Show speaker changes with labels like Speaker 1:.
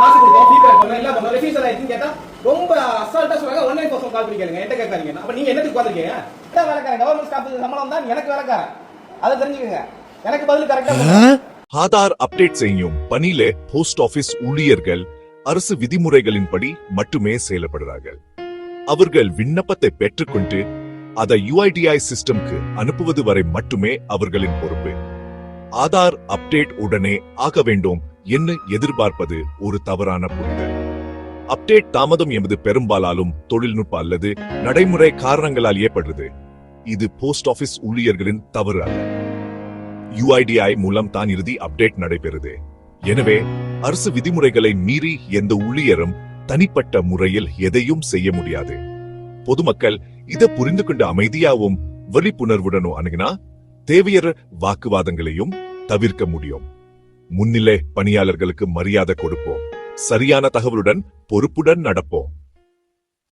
Speaker 1: காசு கொடுத்தோம் ஃபீட்பேக் பண்ணோம் எல்லாம் பண்ணோம். ரெஃப்யூசல் ஆயிடுச்சுன்னு கேட்டா ரொம்ப அசால்ட்டா சொல்றாங்க. ஒன் நைன் பர்சன்ட் கால் பண்ணி கேளுங்க என்கிட்ட கேட்காதீங்க. அப்ப நீங்க என்னத்துக்கு உட்காந்துருக்கீங்க என்ன வேலைக்காரன் கவர்மெண்ட் ஸ்டாஃப் சம்பளம் தான் எனக்கு வேலைக்காரன். அதை தெரிஞ்சுக்கங்க. எனக்கு பதில் கரெக்டா
Speaker 2: ஆதார் அப்டேட் செய்யும் பணியில போஸ்ட் ஆபீஸ் ஊழியர்கள் அரசு விதிமுறைகளின்படி மட்டுமே செயல்படுறார்கள். அவர்கள் விண்ணப்பத்தை பெற்றுக்கொண்டு அதை யுஐடிஐ சிஸ்டம்க்கு அனுப்புவது வரை மட்டுமே அவர்களின் பொறுப்பு. ஆதார் அப்டேட் உடனே ஆக வேண்டும் என்ன எதிர்பார்ப்பது ஒரு தவறான புரிதல். அப்டேட் தாமதம் என்பது பெரும்பாலாலும் தொழில்நுட்ப அல்லது நடைமுறை காரணங்களால் ஏற்படுறது. இது போஸ்ட் ஆபீஸ் ஊழியர்களின் தவறு அல்ல. யுஐடிஐ மூலம் தான் இறுதி அப்டேட் நடைபெறுது. எனவே அரசு விதிமுறைகளை மீறி எந்த ஊழியரும் தனிப்பட்ட முறையில் எதையும் செய்ய முடியாது. பொதுமக்கள் இதை புரிந்து கொண்டு அமைதியாகவும் விழிப்புணர்வுடனும் அணுகினா தேவையற வாக்குவாதங்களையும் தவிர்க்க முடியும். முன்னிலை பணியாளர்களுக்கு மரியாதை கொடுப்போம். சரியான தகவலுடன் பொறுப்புடன் நடப்போம்.